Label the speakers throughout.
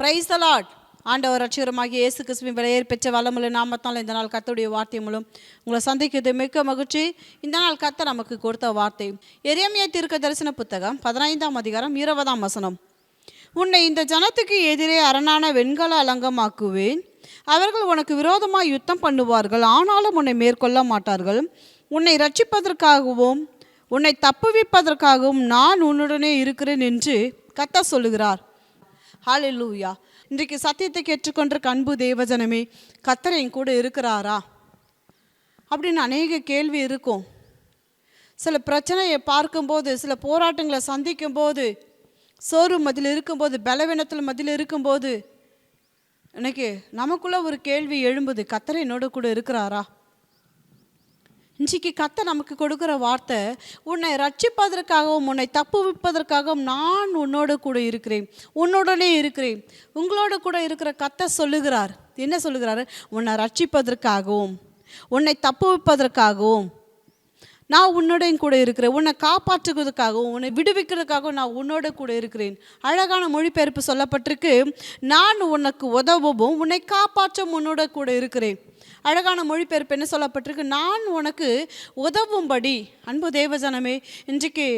Speaker 1: Price Lord ஆண்டவர் ரட்சகரமாகிய இயேசு கிறிஸ்துவின் விலையேற் பெற்ற வளமுள்ள நாமத்தால் இந்த நாள் கத்துடைய வார்த்தை மூலம் உங்களை சந்திக்கிறது மிக்க மகிழ்ச்சி. இந்த நாள் கத்த நமக்கு கொடுத்த வார்த்தை. எரியமிய தீர்க்க தரிசன புத்தகம் பதினைந்தாம் அதிகாரம் இருபதாம் வசனம். உன்னை இந்த ஜனத்துக்கு எதிரே அரணான வெண்கல அலங்கமாக்குவேன். அவர்கள் உனக்கு விரோதமாக யுத்தம் பண்ணுவார்கள். ஆனாலும் உன்னை மேற்கொள்ள மாட்டார்கள். உன்னை ரட்சிப்பதற்காகவும் உன்னை தப்புவிப்பதற்காகவும் நான் உன்னுடனே இருக்கிறேன் என்று கத்த சொல்லுகிறார். ஹalleluya இன்றைக்கு சத்தியத்தை கேட்டுக்கொண்டிருக்க அன்பு தேவஜனமே கத்தரை என் கூட இருக்கிறாரா? அப்படின்னு அநேக கேள்வி இருக்கும். சில பிரச்சனையை பார்க்கும்போது சில போராட்டங்களை சந்திக்கும்போது சோறு மதில் இருக்கும்போது பலவீனத்தில் மதில் இருக்கும்போது எனக்கு நமக்குள்ளே ஒரு கேள்வி எழும்புது கத்தரை என்னோட கூட இருக்கிறாரா? இன்றைக்கு கத்த நமக்கு கொடுக்குற வார்த்தை உன்னை ரட்சிப்பதற்காகவும் உன்னை தப்புவிப்பதற்காகவும் நான் உன்னோடு கூட இருக்கிறேன். உன்னுடனே இருக்கிறேன். உங்களோட கூட இருக்கிற கத்த சொல்லுகிறார். என்ன சொல்லுகிறாரு? உன்னை ரட்சிப்பதற்காகவும் உன்னை தப்புவிப்பதற்காகவும். நான் உன்னோடையும் கூட இருக்கிறேன். உன்னை காப்பாற்றுவதற்காகவும் உன்னை விடுவிக்கிறதுக்காகவும் நான் உன்னோட கூட இருக்கிறேன். அழகான மொழிபெயர்ப்பு சொல்லப்பட்டிருக்கு. நான் உனக்கு உதவவும் உன்னை காப்பாற்றும் உன்னோட கூட இருக்கிறேன். அழகான மொழிபெயர்ப்பு என்ன சொல்லப்பட்டிருக்கு? நான் உனக்கு உதவும்படி. அன்பு தேவஜனமே இன்றைக்கு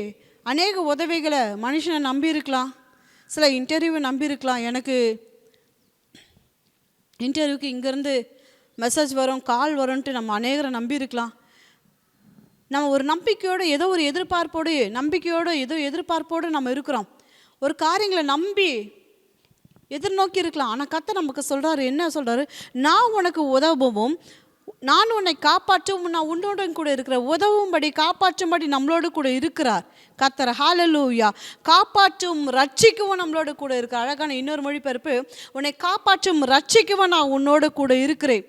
Speaker 1: அநேக உதவிகளை மனுஷனை நம்பியிருக்கலாம். சில இன்டர்வியூவை நம்பியிருக்கலாம். எனக்கு இன்டர்வியூக்கு இங்கேருந்து மெசேஜ் வரும் கால் வரும்ன்ட்டு நம்ம அநேகரை நம்பியிருக்கலாம். நம்ம ஒரு நம்பிக்கையோடு ஏதோ ஒரு எதிர்பார்ப்போடு நம்பிக்கையோடு ஏதோ எதிர்பார்ப்போடு நம்ம இருக்கிறோம். ஒரு காரியங்களை நம்பி எதிர்நோக்கி இருக்கலாம். ஆனால் கத்தை நமக்கு சொல்கிறாரு என்ன சொல்கிறாரு நான் உனக்கு உதவவும். நான் உன்னை காப்பாற்றவும் நான் உன்னோட கூட இருக்கிற உதவும்படி காப்பாற்றும்படி நம்மளோடு கூட இருக்கிறார். கத்தர் ஹாலலூயா காப்பாற்றும் ரட்சிக்கவும் நம்மளோட கூட இருக்கிற அழகான இன்னொரு மொழிபெயர்ப்பு உன்னை காப்பாற்றும் ரட்சிக்கவும் நான் உன்னோட கூட இருக்கிறேன்.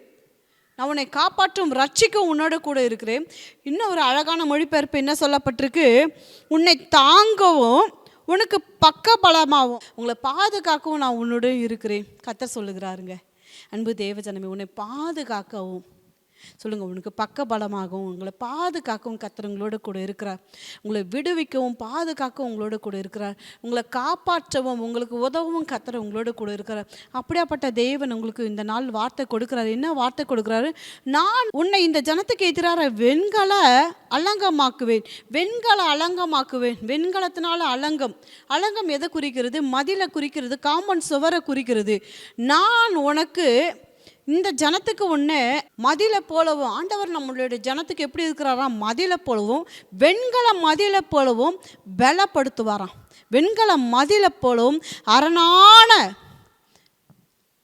Speaker 1: நான் உன்னை காப்பாற்றும் ரட்சிக்கும் உன்னோட கூட இருக்கிறேன். இன்னும் ஒரு அழகான மொழிபெயர்ப்பு என்ன சொல்லப்பட்டிருக்கு? உன்னை தாங்கவும் உனக்கு பக்க பலமாகவும் உங்களை பாதுகாக்கவும் நான் உன்னோட இருக்கிறேன். கத்த சொல்லுகிறாருங்க. அன்பு தேவஜனமே உன்னை பாதுகாக்கவும். சொல்லுங்கள் உனக்கு பக்க பலமாகவும் உங்களை பாதுகாக்கவும் கத்தர் உங்களோட கூட இருக்கிறார். உங்களை விடுவிக்கவும் பாதுகாக்கவும் உங்களோட கூட இருக்கிறார். உங்களை காப்பாற்றவும் உங்களுக்கு உதவும் கத்தர் உங்களோட கூட இருக்கிறார். அப்படியாப்பட்ட தேவன் உங்களுக்கு இந்த நாள் வார்த்தை கொடுக்குறாரு. என்ன வார்த்தை கொடுக்குறாரு? நான் உன்னை இந்த ஜனத்துக்கு எதிராக வெண்கல அலங்கமாக்குவேன். வெண்கல அலங்கமாக்குவேன். வெண்கலத்தினால அலங்கம். அலங்கம் எதை குறிக்கிறது? மதிலை குறிக்கிறது காமன் சுவரை குறிக்கிறது. நான் உனக்கு இந்த ஜனத்துக்கு ஒன்று மதிலை போலவும் ஆண்டவர் நம்மளுடைய ஜனத்துக்கு எப்படி இருக்கிறாராம் மதிலை போலவும் வெண்கல மதிலை போலவும் பலப்படுத்துவாராம். வெண்கல மதிலை போலவும் அரணான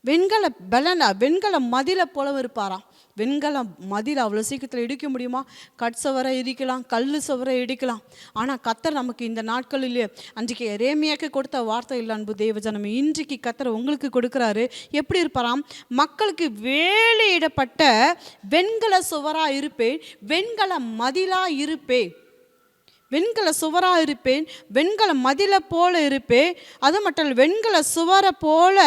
Speaker 1: வெண்கல பலன வெண்கல மதிலை போலவும் இருப்பாராம். வெண்கல மதில் அவ்வளோ சீக்கிரத்தில் இடிக்க முடியுமா? கட் சுவரை இடிக்கலாம் கல் சுவரை இடிக்கலாம். ஆனால் கத்தர் நமக்கு இந்த நாட்களிலே அன்றைக்கு ரேமியாக்கு கொடுத்த வார்த்தை இல்லை அன்பு தேவஜனம். இன்றைக்கு கத்தர் உங்களுக்கு கொடுக்குறாரு. எப்படி இருப்பாராம்? மக்களுக்கு வேலையிடப்பட்ட வெண்கல சுவராக இருப்பேன் வெண்கல மதிலாக இருப்பேன். வெண்கல சுவராக இருப்பேன் வெண்கல மதிலை போல இருப்பேன். அது மட்டும் இல்லை வெண்கல சுவரை போல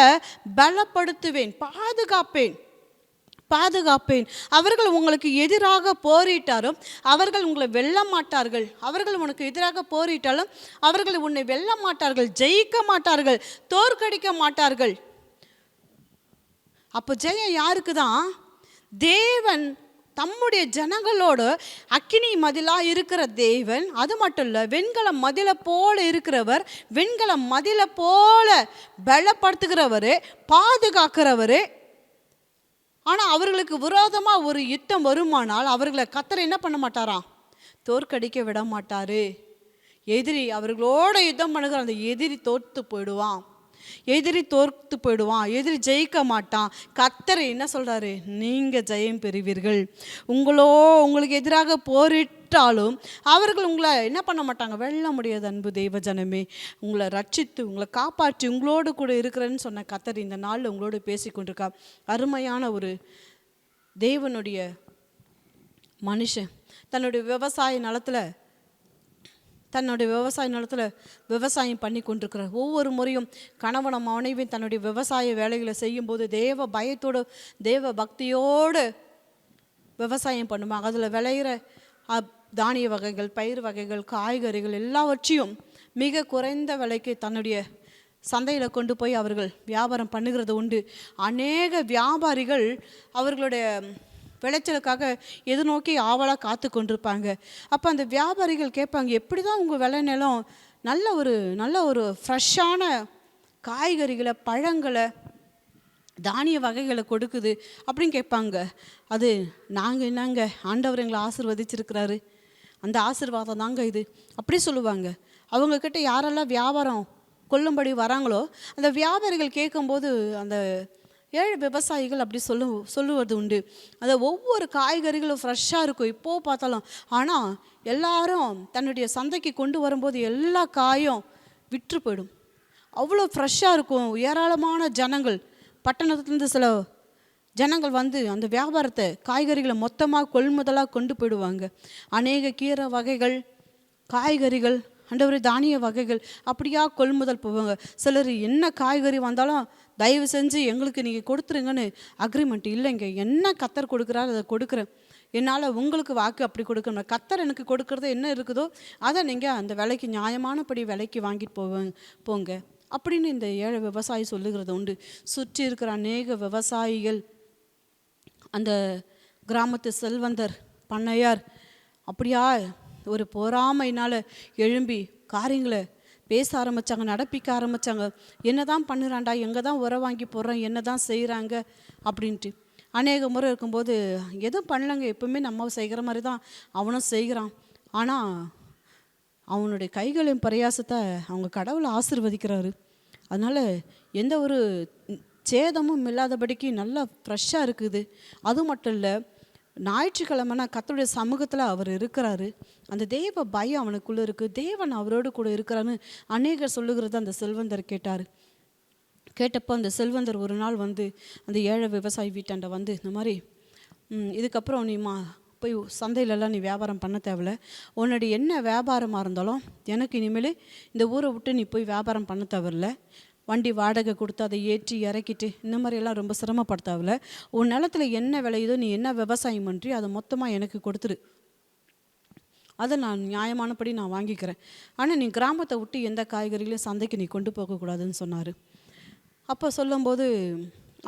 Speaker 1: பலப்படுத்துவேன் பாதுகாப்பேன். பாதுகாப்பேன். அவர்கள் உங்களுக்கு எதிராக போரிட்டாலும் அவர்கள் உங்களை வெல்ல மாட்டார்கள் அவர்கள் உனக்கு எதிராக போரிட்டாலும் அவர்கள் உன்னை வெல்ல மாட்டார்கள் ஜெயிக்க மாட்டார்கள் தோற்கடிக்க மாட்டார்கள். அப்போ ஜெயம் யாருக்கு தான் தேவன் தம்முடைய ஜனங்களோடு அக்கினி மதிலாக இருக்கிற தேவன் அது மட்டும் இல்லை வெண்கல மதிலை போல இருக்கிறவர் வெண்கல மதிலை போல பலப்படுத்துகிறவர் பாதுகாக்கிறவர் ஆனால் அவர்களுக்கு விரோதமாக ஒரு யுத்தம் வருமானால் அவர்களை கத்தர் என்ன பண்ண மாட்டாராம் தோற்கடிக்க விட மாட்டாரு. எதிரி அவர்களோட யுத்தம் பண்ணுகிற அந்த எதிரி தோற்று போயிடுவான். எதிரி தோர்த்து போயிடுவான் எதிரி ஜெயிக்க மாட்டான். கத்தர் என்ன சொல்கிறாரு நீங்கள் ஜெயம் பெறுவீர்கள். உங்களோ உங்களுக்கு எதிராக போரிட்டாலும் அவர்கள் உங்களை என்ன பண்ண மாட்டாங்க? வெல்ல முடியாது அன்பு தெய்வ ஜனமே. உங்களை ரட்சித்து உங்களை காப்பாற்றி உங்களோடு கூட இருக்கிறேன்னு சொன்ன கத்தர் இந்த நாளில் உங்களோடு பேசி கொண்டிருக்கா அருமையான ஒரு தேவனுடைய மனுஷன். தன்னுடைய விவசாய நிலத்தில் தன்னுடைய விவசாய நிலத்தில் விவசாயம் பண்ணி கொண்டிருக்கிறார். ஒவ்வொரு முறையும் கணவனும் மனைவியும் தன்னுடைய விவசாய வேலைகளை செய்யும்போது தேவ பயத்தோடு தேவ பக்தியோடு விவசாயம் பண்ணுவாங்க. அதில் விளையிற தானிய வகைகள் பயிர் வகைகள் காய்கறிகள் எல்லாவற்றையும் மிக குறைந்த விலைக்கு தன்னுடைய சந்தையில் கொண்டு போய் அவர்கள் வியாபாரம் பண்ணுகிறது உண்டு. அநேக வியாபாரிகள் அவர்களுடைய விளைச்சலுக்காக எதிர்நோக்கி ஆவலாக காத்து கொண்டிருப்பாங்க. அப்போ அந்த வியாபாரிகள் கேட்பாங்க எப்படி தான் உங்கள் விளை நிலம் நல்ல ஒரு நல்ல ஒரு ஃப்ரெஷ்ஷான காய்கறிகளை பழங்களை தானிய வகைகளை கொடுக்குது? அப்படின்னு கேட்பாங்க. அது நாங்கள் என்னங்க? ஆண்டவர் எங்களை ஆசிர்வதிச்சிருக்கிறாரு. அந்த ஆசிர்வாதம் தாங்க இது. அப்படி சொல்லுவாங்க. அவங்கக்கிட்ட யாரெல்லாம் வியாபாரம் கொல்லும்படி வராங்களோ அந்த வியாபாரிகள் கேட்கும்போது அந்த ஏழு விவசாயிகள் அப்படி சொல்லு சொல்லுவது உண்டு. அந்த ஒவ்வொரு காய்கறிகளும் ஃப்ரெஷ்ஷாக இருக்கும். இப்போது பார்த்தாலும். ஆனால் எல்லாரும் தன்னுடைய சந்தைக்கு கொண்டு வரும்போது எல்லா காயும் விற்று போயிடும். அவ்வளோ ஃப்ரெஷ்ஷாக இருக்கும். ஏராளமான ஜனங்கள். பட்டணத்துலேருந்து சில ஜனங்கள் வந்து அந்த வியாபாரத்தை காய்கறிகளை மொத்தமாக கொள்முதலாக கொண்டு போயிடுவாங்க. அநேக கீரை வகைகள் காய்கறிகள் அண்டவர் தானிய வகைகள் அப்படியா கொள்முதல் போவாங்க. சிலர் என்ன காய்கறி வந்தாலும் தயவு செஞ்சு எங்களுக்கு நீங்கள் கொடுத்துருங்கன்னு அக்ரிமெண்ட் இல்லைங்க. என்ன கத்தர் கொடுக்குறாரு அதை கொடுக்குறேன். என்னால் உங்களுக்கு வாக்கு அப்படி கொடுக்கணும் கத்தர் எனக்கு கொடுக்குறது என்ன இருக்குதோ அதை நீங்கள் அந்த விலைக்கு நியாயமானபடி விலைக்கு வாங்கிட்டு போவேன் போங்க. அப்படின்னு இந்த ஏழை விவசாயி சொல்லுகிறது உண்டு. சுற்றி இருக்கிற அநேக விவசாயிகள் அந்த கிராமத்து செல்வந்தர் பண்ணையார் அப்படியா ஒரு பொறாமையினால் எழும்பி காரியங்களை பேச ஆரம்பித்தாங்க நடப்பிக்க ஆரம்பித்தாங்க என்ன தான் பண்ணுறான்டா எங்கே தான் உரம் வாங்கி போடுறான் என்ன தான் செய்கிறாங்க அப்படின்ட்டு. அநேக முறை இருக்கும்போது எதுவும் பண்ணலங்க எப்பவுமே நம்ம செய்கிற மாதிரி தான் அவனும் செய்கிறான். ஆனால் அவனுடைய கைகளின் பிரயாசத்தை அவங்க கடவுளை ஆசிர்வதிக்கிறாரு. அதனால் எந்த ஒரு சேதமும் இல்லாதபடிக்கு நல்லா ஃப்ரெஷ்ஷாக இருக்குது. அது மட்டும் இல்லை ஞாயிற்றுக்கிழமைனா கத்தருடைய சமூகத்தில் அவர் இருக்கிறாரு. அந்த தேவ பயம் அவனுக்குள்ளே இருக்குது தேவன் அவரோடு கூட இருக்கிறான்னு அநேகர் சொல்லுகிறது. அந்த செல்வந்தர் கேட்டார். கேட்டப்போ அந்த செல்வந்தர் ஒரு நாள் வந்து அந்த ஏழை விவசாயி வீட்டாண்ட வந்து இந்த மாதிரி இதுக்கப்புறம் நீ மா போய் சந்தையிலலாம் நீ வியாபாரம் பண்ண தேவையில்ல. உன்னுடைய என்ன வியாபாரமாக இருந்தாலும் எனக்கு இனிமேல் இந்த ஊரை விட்டு நீ போய் வியாபாரம் பண்ண தேவையில்ல. வண்டி வாடகை கொடுத்து அதை ஏற்றி இறக்கிட்டு இந்த மாதிரியெல்லாம் ரொம்ப சிரமப்படுத்தாவில். உன் நிலத்துல என்ன விளையுதோ நீ என்ன விவசாயம் பண்ணுறி அதை மொத்தமாக எனக்கு கொடுத்துரு. அதை நான் நியாயமானபடி நான் வாங்கிக்கிறேன். ஆனால் நீ கிராமத்தை விட்டு எந்த காய்கறிகளையும் சந்தைக்கு நீ கொண்டு போகக்கூடாதுன்னு சொன்னார். அப்போ சொல்லும்போது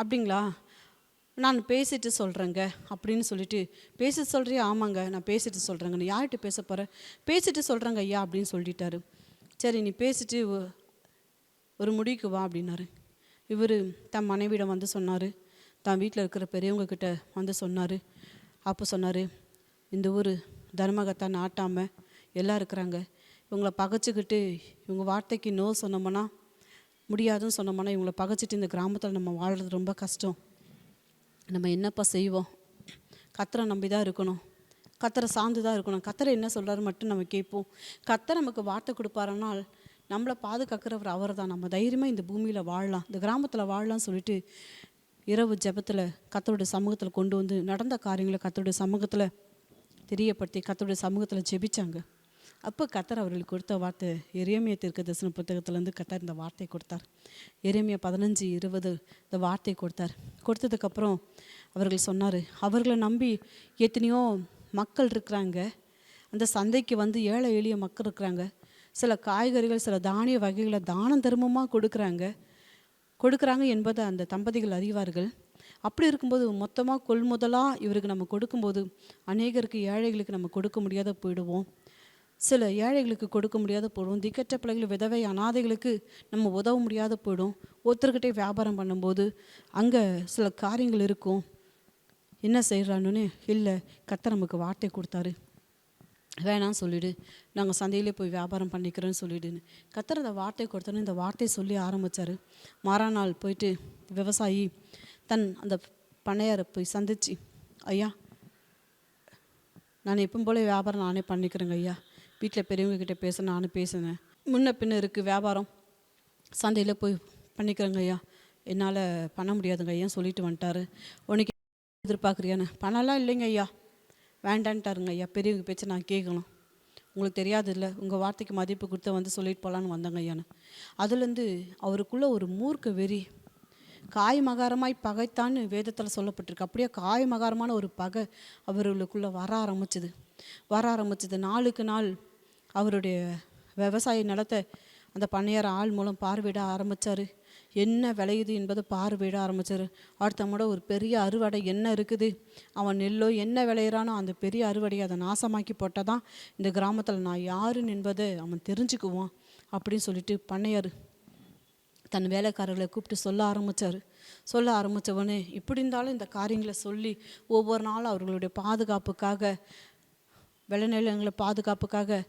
Speaker 1: அப்படிங்களா? நான் பேசிட்டு சொல்கிறேங்க அப்படின்னு சொல்லிட்டு பேசிட்டு சொல்கிறியா ஆமாங்க நான் பேசிட்டு சொல்கிறேங்க நீ யார்கிட்ட பேச போகிறேன் பேசிட்டு சொல்கிறேங்க ஐயா அப்படின்னு சொல்லிட்டாரு. சரி நீ பேசிட்டு ஒரு முடிவுக்கு வா அப்படின்னாரு. இவர் தன் மனைவியிடம் வந்து சொன்னார். தான் வீட்டில் இருக்கிற பெரியவங்க கிட்ட வந்து சொன்னார். அப்போ சொன்னார் இந்த ஊர் தர்மகத்தை நாட்டாமல் எல்லாம் இருக்கிறாங்க. இவங்கள பகைச்சிக்கிட்டு இவங்க வார்த்தைக்கு நோ சொன்னோம்னா முடியாதுன்னு சொன்னோம்னா இவங்கள பகைச்சிட்டு இந்த கிராமத்தில் நம்ம வாழ்கிறது ரொம்ப கஷ்டம். நம்ம என்னப்பா செய்வோம்? கத்தரை நம்பி தான் இருக்கணும். கத்தரை சார்ந்து தான் இருக்கணும். கத்தரை என்ன சொல்கிறாரு மட்டும் நம்ம கேட்போம். கத்தரை நமக்கு வார்த்தை கொடுப்பாருனால் நம்மளை பாதுகாக்கிறவர் அவர் தான் நம்ம தைரியமாக இந்த பூமியில் வாழலாம். இந்த கிராமத்தில் வாழலாம்னு சொல்லிட்டு இரவு ஜெபத்தில் கத்தருடைய சமூகத்தில் கொண்டு வந்து நடந்த காரியங்களை கத்தருடைய சமூகத்தில் தெரியப்படுத்தி கத்தருடைய சமூகத்தில் ஜெபிச்சாங்க. அப்போ கத்தர் அவர்களுக்கு கொடுத்த வார்த்தை எரேமியா தீர்க்க தரிசன புத்தகத்துலேருந்து கத்தர் இந்த வார்த்தை கொடுத்தார். எரேமியா பதினஞ்சு இருபது இந்த வார்த்தை கொடுத்தார். கொடுத்ததுக்கப்புறம் அவர்கள் சொன்னார் அவர்களை நம்பி எத்தனையோ மக்கள் இருக்கிறாங்க. அந்த சந்தைக்கு வந்து ஏழை எளிய மக்கள் இருக்கிறாங்க. சில காய்கறிகள் சில தானிய வகைகளை தானம் தர்மமாக கொடுக்குறாங்க. கொடுக்குறாங்க என்பதை அந்த தம்பதிகள் அறிவார்கள். அப்படி இருக்கும்போது மொத்தமாக கொள்முதலாக இவருக்கு நம்ம கொடுக்கும்போது அநேகருக்கு ஏழைகளுக்கு நம்ம கொடுக்க முடியாத போயிடுவோம். சில ஏழைகளுக்கு கொடுக்க முடியாத போயிடும் திக்கற்ற பிள்ளைகள் விதவை அனாதைகளுக்கு நம்ம உதவ முடியாத போயிடும் ஒருத்தர்கிட்டே வியாபாரம் பண்ணும்போது அங்கே சில காரியங்கள் இருக்கும். என்ன செய்கிறான்னு இல்லை கத்த நமக்கு வார்த்தை கொடுத்தாரு. வேணாம்னு சொல்லிவிடு நாங்கள் சந்தையிலே போய் வியாபாரம் பண்ணிக்கிறோன்னு சொல்லிவிடுன்னு கத்தர் அந்த வார்த்தை கொடுத்தோன்னு இந்த வார்த்தையை சொல்லி ஆரம்பித்தார் மாறாநாள் போயிட்டு விவசாயி தன் அந்த பண்ணையாரை போய் சந்திச்சு ஐயா நான் எப்பவும் போல வியாபாரம் நானே பண்ணிக்கிறேங்க ஐயா. வீட்டில் பெரியவங்கக்கிட்ட பேச நானும் பேசுனேன் முன்ன பின்ன இருக்குது வியாபாரம். சந்தையில் போய் பண்ணிக்கிறேங்க ஐயா. என்னால் பண்ண முடியாதுங்க ஐயா சொல்லிட்டு வந்துட்டாரு. உனக்கு எதிர்பார்க்குறியான்னு? பணம்லாம் இல்லைங்க ஐயா. வேண்டான்ட்டாருங்க ஐயா. பெரியவங்க பேச்சை நான் கேட்கணும். உங்களுக்கு தெரியாது இல்லை உங்கள் வார்த்தைக்கு மதிப்பு கொடுத்து வந்து சொல்லிட்டு போகலான்னு வந்தாங்க ஐயான்னு அதுலேருந்து அவருக்குள்ள ஒரு மூர்க்க வெறி காய் மகாரமாய் பகைத்தான்னு வேதத்தில் சொல்லப்பட்டிருக்கு. அப்படியே காய் மகாரமான ஒரு பகை அவர்களுக்குள்ளே வர ஆரம்பிச்சுது. வர ஆரம்பிச்சது. நாளுக்கு நாள் அவருடைய விவசாய நிலத்தை அந்த பண்ணையார் ஆள் மூலம் பார்வையிட ஆரம்பித்தார் என்ன விளையுது என்பதை பார்வையிட ஆரம்பித்தார் அடுத்தவங்களோட ஒரு பெரிய அறுவடை என்ன இருக்குது? அவன் நெல்லோ என்ன விளையிறானோ அந்த பெரிய அறுவடையை அதை நாசமாக்கி போட்டால் தான் இந்த கிராமத்தில் நான் யாருன்னு என்பதை அவன் தெரிஞ்சுக்குவான் அப்படின்னு சொல்லிட்டு பண்ணையார் தன் வேலைக்காரர்களை கூப்பிட்டு சொல்ல ஆரம்பித்தார் சொல்ல ஆரம்பித்தவனே இப்படி இருந்தாலும் இந்த காரியங்களை சொல்லி ஒவ்வொரு நாளும் அவர்களுடைய பாதுகாப்புக்காக விளைநிலங்களை பாதுகாப்புக்காக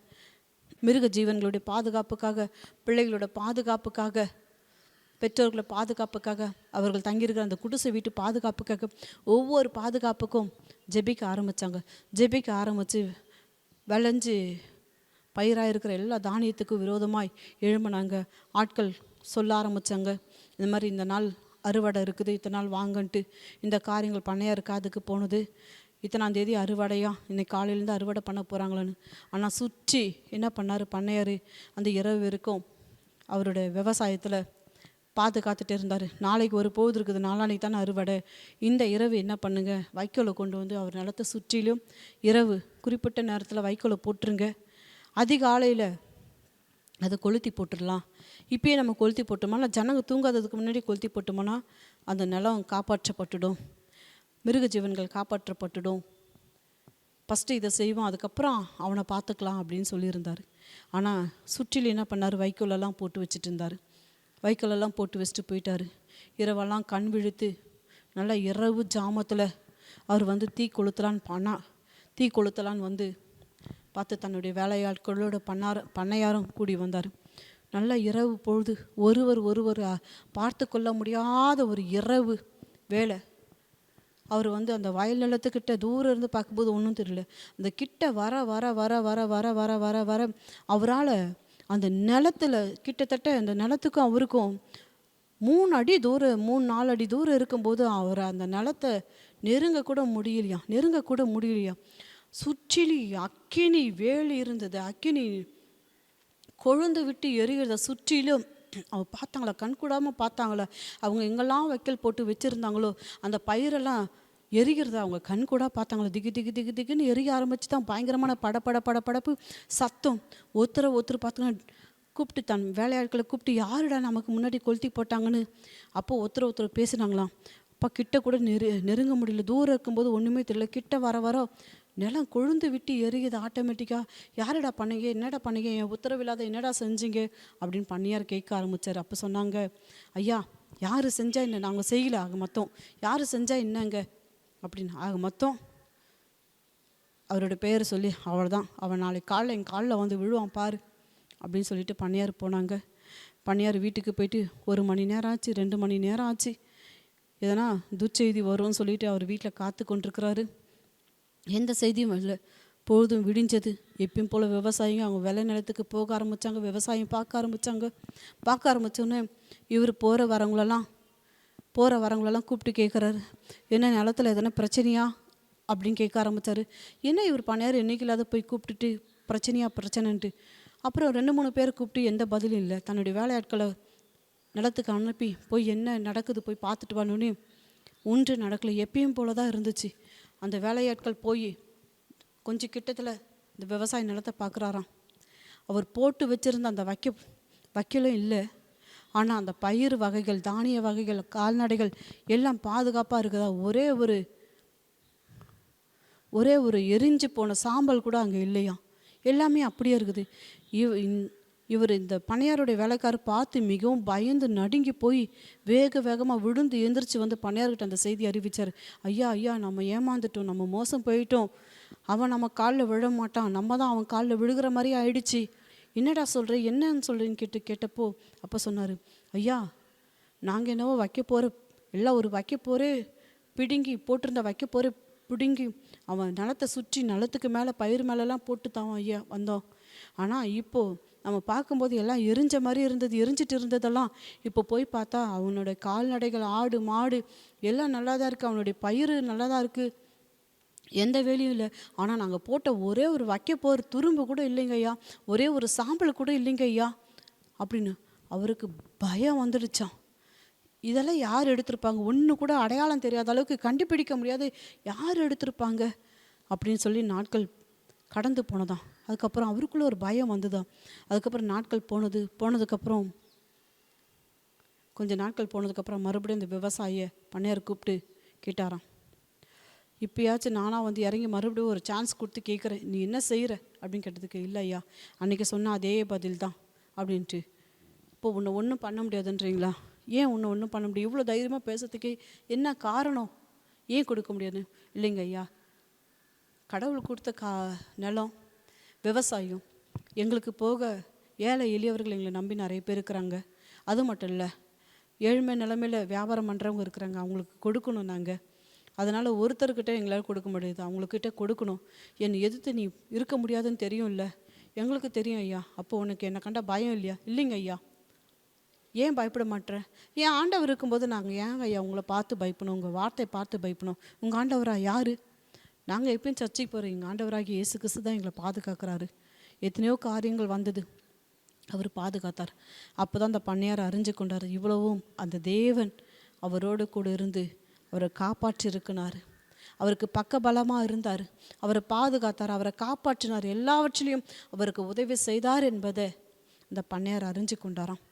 Speaker 1: மிருக ஜீவன்களுடைய பாதுகாப்புக்காக பிள்ளைகளோட பாதுகாப்புக்காக பெற்றோர்களை பாதுகாப்புக்காக அவர்கள் தங்கியிருக்கிற அந்த குடிசை வீட்டு பாதுகாப்புக்காக ஒவ்வொரு பாதுகாப்புக்கும் ஜெபிக்க ஆரம்பித்தாங்க ஜெபிக்க ஆரம்பித்து விளைஞ்சு பயிராக இருக்கிற எல்லா தானியத்துக்கும் விரோதமாய் எழும்பினாங்க. ஆட்கள் சொல்ல ஆரம்பித்தாங்க இந்த மாதிரி இந்த நாள் அறுவடை இருக்குது இத்தனை நாள் வாங்கன்ட்டு இந்த காரியங்கள் பண்ணையாக இருக்காதுக்கு போனது. இத்தனாம் தேதி அறுவடையா இன்னைக்கு காலையிலேருந்து அறுவடை பண்ண போகிறாங்களான்னு ஆனால் சுற்றி என்ன பண்ணார் பண்ணையார் அந்த இரவு வரைக்கும் அவருடைய விவசாயத்தில் பாதுகாத்துட்டு இருந்தார். நாளைக்கு ஒரு போகுது இருக்குது நாளானைக்கு தானே அறுவடை. இந்த இரவு என்ன பண்ணுங்க? வைக்கோலை கொண்டு வந்து அவர் நிலத்தை சுற்றிலும் இரவு குறிப்பிட்ட நேரத்தில் வைக்கோலை போட்டுருங்க. அதிகாலையில் அதை கொளுத்தி போட்டுடலாம். இப்பயே நம்ம கொளுத்தி போட்டோம்னா ஜனங்க தூங்காததுக்கு முன்னாடி கொளுத்தி போட்டோம்னா அந்த நிலம் காப்பாற்றப்பட்டுடும். மிருக ஜீவன்கள் காப்பாற்றப்பட்டுடும். ஃபஸ்ட்டு இதை செய்வோம் அதுக்கப்புறம் அவனை பார்த்துக்கலாம் அப்படின்னு சொல்லியிருந்தார். ஆனால் சுற்றிலும் என்ன பண்ணார்? வைக்கோலெல்லாம் போட்டு வச்சுட்டு இருந்தார். வைக்கலெல்லாம் போட்டு வச்சுட்டு போயிட்டார். இரவெல்லாம் கண் விழுத்து நல்லா இரவு ஜாமத்தில் அவர் வந்து தீ கொளுத்தலான்னு பண்ணா தீ கொளுத்தலான்னு வந்து பார்த்து தன்னுடைய வேலையாட்களோட பண்ணார பண்ணையாரும் கூடி வந்தார். நல்ல இரவு பொழுது ஒருவர் ஒருவர் பார்த்து கொள்ள முடியாத ஒரு இரவு வேலை. அவர் வந்து அந்த வயல் நிலத்துக்கிட்ட தூரம் இருந்து பார்க்கும்போது ஒன்றும் தெரியல. அந்த கிட்ட வர வர வர வர வர வர வர வர அவரால் அந்த நிலத்துல கிட்டத்தட்ட அந்த நிலத்துக்கும் அவருக்கும் மூணு அடி தூரம் மூணு நாலு அடி தூரம் இருக்கும்போது அவர் அந்த நிலத்தை நெருங்கக்கூட முடியலையா? நெருங்கக்கூட முடியலையா? சுற்றிலி அக்கினி வேலி இருந்தது. அக்கினி கொழுந்து விட்டு எரிகிறத சுற்றிலும் அவங்க பார்த்தாங்களா? கண் கூடாமல் பார்த்தாங்களா? அவங்க எங்கெல்லாம் வைக்கல் போட்டு வச்சுருந்தாங்களோ அந்த பயிரெல்லாம் எரிகிறத அவங்க கண் கூட பார்த்தாங்களா. திகி திகி திகி திக்குன்னு எரிய ஆரம்பிச்சு தான் பயங்கரமான பட பட பட படப்பு சத்தம். ஒருத்தரை ஒருத்தர் பார்த்தோன்னா கூப்பிட்டு தன் வேலையாட்களை கூப்பிட்டு யாருடா நமக்கு முன்னாடி கொளுத்தி போட்டாங்கன்னு? அப்போது ஒருத்தர் ஒருத்தர் பேசுனாங்களாம். அப்பா கிட்ட கூட நெரு நெருங்க முடியல. தூரம் இருக்கும்போது ஒன்றுமே தெரியல. கிட்ட வர வர நிலம் கொழுந்து விட்டு எரியுது ஆட்டோமேட்டிக்காக யாருடா பண்ணீங்க? என்னடா பண்ணீங்க? என் உத்தரவில்லாத என்னடா செஞ்சீங்க? அப்படின்னு பண்ணியார் கேட்க ஆரம்பித்தார் அப்போ சொன்னாங்க ஐயா யார் செஞ்சால் என்ன? நாங்கள் செய்யல ஆக மொத்தம். யார் செஞ்சால் என்னங்க? அப்படின்னு. ஆக மொத்தம் அவரோட பேர் சொல்லி அவள் தான் அவன் நாளைக்கு காலைல என் காலில் வந்து விழுவான் பாரு அப்படின்னு சொல்லிட்டு பண்ணியார் போனாங்க. பண்ணியார் வீட்டுக்கு போயிட்டு ஒரு மணி நேரம் ஆச்சு ரெண்டு மணி நேரம் ஆச்சு. எதனா துச்செய்தி வரும்னு சொல்லிட்டு அவர் வீட்டில் காத்து கொண்டிருக்கிறாரு. எந்த செய்தியும் இல்லை. பொழுதும் விடிஞ்சது. எப்பயும் போல் விவசாயிங்க அவங்க விளை நிலத்துக்கு போக ஆரம்பித்தாங்க விவசாயம் பார்க்க ஆரம்பித்தாங்க பார்க்க ஆரம்பித்தோன்னே இவர் போகிற வரவங்களெல்லாம் போகிற வரவங்களெல்லாம் கூப்பிட்டு கேட்குறாரு என்ன நிலத்தில் எதனா பிரச்சனையா? அப்படின்னு கேட்க ஆரம்பித்தார் என்ன இவர் பணியார் என்னைக்கு போய் கூப்பிட்டுட்டு பிரச்சனையா பிரச்சனைன்ட்டு. அப்புறம் ரெண்டு மூணு பேர் கூப்பிட்டு எந்த பதிலும் இல்லை. தன்னுடைய வேலையாட்களை நிலத்துக்கு அனுப்பி போய் என்ன நடக்குது போய் பார்த்துட்டு வானோடனே ஒன்று நடக்கலை. எப்பயும் போல தான் இருந்துச்சு. அந்த வேலையாட்கள் போய் கொஞ்சம் கிட்டத்தில் இந்த விவசாய நிலத்தை பார்க்குறாராம். அவர் போட்டு வச்சிருந்த அந்த வைக்க வைக்கலும் இல்லை. ஆனால் அந்த பயிர் வகைகள் தானிய வகைகள் கால்நடைகள் எல்லாம் பாதுகாப்பாக இருக்குதா? ஒரே ஒரு ஒரே ஒரு எரிஞ்சு போன சாம்பல் கூட அங்கே இல்லையா? எல்லாமே அப்படியே இருக்குது. இவ இவர் இந்த பணியாருடைய வேலைக்காரர் பார்த்து மிகவும் பயந்து நடுங்கி போய் வேக வேகமாக விழுந்து எந்திரிச்சு வந்து பணியார்கிட்ட அந்த செய்தி அறிவித்தார் ஐயா ஐயா நம்ம ஏமாந்துட்டோம் நம்ம மோசம் போயிட்டோம். அவன் நம்ம காலில் விழ மாட்டான். நம்ம தான் அவன் காலில் விழுகிற மாதிரி ஆயிடுச்சு. என்னடா சொல்கிற என்னன்னு சொல்கிறேன்னு கேட்டு கேட்டப்போ அப்போ சொன்னார் ஐயா நாங்கள் என்னவோ வைக்க போகிற எல்லாம் ஒரு வைக்க போகிறே பிடுங்கி போட்டிருந்த வைக்க போகிறே பிடுங்கி அவன் நிலத்தை சுற்றி நிலத்துக்கு மேலே பயிர் மேலெல்லாம் போட்டு தான் ஐயா வந்தோம். ஆனால் இப்போது நம்ம பார்க்கும்போது எல்லாம் எரிஞ்ச மாதிரி இருந்தது எரிஞ்சிட்டு இருந்ததெல்லாம் இப்போ போய் பார்த்தா அவனோட கால்நடைகள் ஆடு மாடு எல்லாம் நல்லா தான் இருக்குது அவனுடைய பயிர் நல்லா தான் இருக்குது எந்த வேலையும் இல்லை. ஆனால் நாங்கள் போட்ட ஒரே ஒரு வைக்க போகிற துரும்பு கூட இல்லைங்க ஐயா. ஒரே ஒரு சாம்பல் கூட இல்லைங்க ஐயா. அப்படின்னு அவருக்கு பயம் வந்துடுச்சான் இதெல்லாம் யார் எடுத்திருப்பாங்க? ஒன்று கூட அடையாளம் தெரியாத அளவுக்கு கண்டுபிடிக்க முடியாது. யார் எடுத்திருப்பாங்க? அப்படின்னு சொல்லி நாட்கள் கடந்து போனதான் அதுக்கப்புறம் அவருக்குள்ளே ஒரு பயம் வந்துதான் அதுக்கப்புறம் நாட்கள் போனது போனதுக்கப்புறம் கொஞ்சம் நாட்கள் போனதுக்கப்புறம் மறுபடியும் இந்த விவசாயியை பண்ணையார் கூப்பிட்டு கேட்டாராம். இப்பயாச்சும் நானாக வந்து இறங்கி மறுபடியும் ஒரு சான்ஸ் கொடுத்து கேட்குறேன் நீ என்ன செய்கிற அப்படின்னு கேட்டதுக்கு இல்லை ஐயா அன்றைக்கி சொன்ன அதே பதில் தான் அப்படின்ட்டு. இப்போ உன்னை ஒன்றும் பண்ண முடியாதுன்றீங்களா? ஏன் உன்னை ஒன்றும் பண்ண முடியும்? இவ்வளோ தைரியமாக பேசுறதுக்கு என்ன காரணம்? ஏன் கொடுக்க முடியாது இல்லைங்க ஐயா கடவுள் கொடுத்த கா நிலம் விவசாயம் எங்களுக்கு போக ஏழை எளியவர்கள் எங்களை நம்பி நிறைய பேர் இருக்கிறாங்க. அது மட்டும் இல்லை ஏழ்மை நிலமையில வியாபாரம் பண்ணுறவங்க இருக்கிறாங்க அவங்களுக்கு கொடுக்கணும் நாங்கள் அதனால் ஒருத்தர்கிட்ட எங்களால் கொடுக்க முடியாது. அவங்கக்கிட்ட கொடுக்கணும். என்னை எதிர்த்து நீ இருக்க முடியாதுன்னு தெரியும் இல்லை எங்களுக்கு தெரியும் ஐயா. அப்போ உனக்கு என்னை கண்டா பயம் இல்லையா? இல்லைங்க ஐயா. ஏன் பயப்பட மாட்டேற ஏன் ஆண்டவர் இருக்கும்போது நாங்கள் ஏங்க ஐயா உங்களை பார்த்து பயப்படணும் உங்கள் வார்த்தையை பார்த்து பயப்படணும் உங்கள் ஆண்டவராக யார்? நாங்கள் எப்பயும் சர்ச்சைக்கு போகிறோம் எங்கள் ஆண்டவராகி இயேசு கிறிஸ்து தான் எங்களை பாதுகாக்கிறாரு. எத்தனையோ காரியங்கள் வந்தது. அவர் பாதுகாத்தார். அப்போ தான் அந்த பண்ணையார் அறிஞ்சு கொண்டார். இவ்வளவும் அந்த தேவன் அவரோடு கூட இருந்து அவரை காப்பாற்றிருக்கிறார். அவருக்கு பக்கபலமாக இருந்தார். அவரை பாதுகாத்தார். அவரை காப்பாற்றினார். எல்லாவற்றிலையும் அவருக்கு உதவி செய்தார் என்பதை அந்த பண்ணையார் அறிஞ்சு கொண்டாராம்.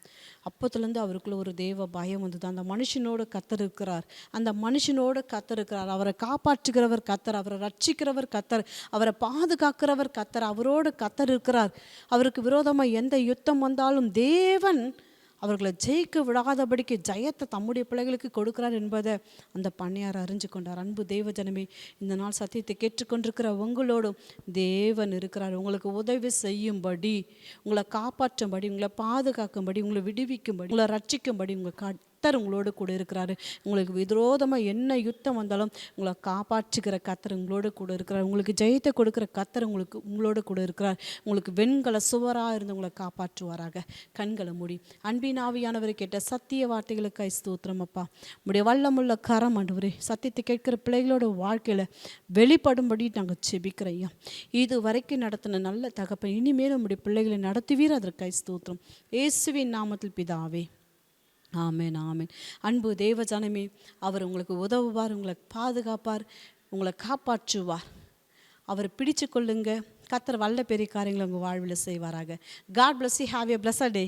Speaker 1: அப்போத்துலேருந்து அவருக்குள்ள ஒரு தெய்வ பயம் வந்தது. அந்த மனுஷனோடு கத்தர் இருக்கிறார். அந்த மனுஷனோடு கத்தர் இருக்கிறார். அவரை காப்பாற்றுகிறவர் கத்தர் அவரை ரட்சிக்கிறவர் கத்தர் அவரை பாதுகாக்கிறவர் கத்தர் அவரோடு கத்தர் இருக்கிறார். அவருக்கு விரோதமாக எந்த யுத்தம் வந்தாலும் தேவன் அவர்களை ஜெயிக்க விடாதபடிக்கு ஜெயத்தை தம்முடைய பிள்ளைகளுக்கு கொடுக்கிறார் என்பதை அந்த பண்ணையார் அறிஞ்சு கொண்டார். அன்பு தெய்வ ஜனமே இந்த நாள் சத்தியத்தை கேட்டுக்கொண்டிருக்கிற உங்களோடும் தேவன் இருக்கிறார். உங்களுக்கு உதவி செய்யும்படி உங்களை காப்பாற்றும்படி உங்களை பாதுகாக்கும்படி உங்களை விடுவிக்கும்படி உங்களை ரட்சிக்கும்படி உங்களை கத்தர் உங்களோடு கூட இருக்கிறாரு. உங்களுக்கு விரோதமாக என்ன யுத்தம் வந்தாலும் உங்களை காப்பாற்றுகிற கத்தர் உங்களோடு கூட இருக்கிறார். உங்களுக்கு ஜெயத்தை கொடுக்குற கத்தர் உங்களுக்கு உங்களோடு கூட இருக்கிறார். உங்களுக்கு வெண்கல சுவராக இருந்து உங்களை காப்பாற்றுவாராக. கண்களை மூடி. அன்பின் ஆவியானவர் கேட்ட சத்திய வார்த்தைகளுக்காய் ஸ்தோத்திரம் அப்பா. உடைய வல்லமுள்ள கரம் ஆண்டவரே சத்தியத்தை கேட்கிற பிள்ளைகளோட வாழ்க்கையில் வெளிப்படும்படி நாங்கள் செபிக்கிறோம் ஐயா. இது வரைக்கும் நடத்தின நல்ல தகப்பன் இனிமேல் நம்முடைய பிள்ளைகளை நடத்துவீர். அதற்காய் ஸ்தோத்திரம். இயேசுவின் நாமத்தில் பிதாவே. ஆமேன் ஆமேன். அன்பு தேவ ஜனமே அவர் உங்களுக்கு உதவுவார் உங்களை பாதுகாப்பார் உங்களை காப்பாற்றுவார். அவர் பிடிச்சு கொள்ளுங்க கத்தர் வல்ல பெரிய காரியங்களை உங்கள் வாழ்வில் செய்வாராக. God bless you have a blessed day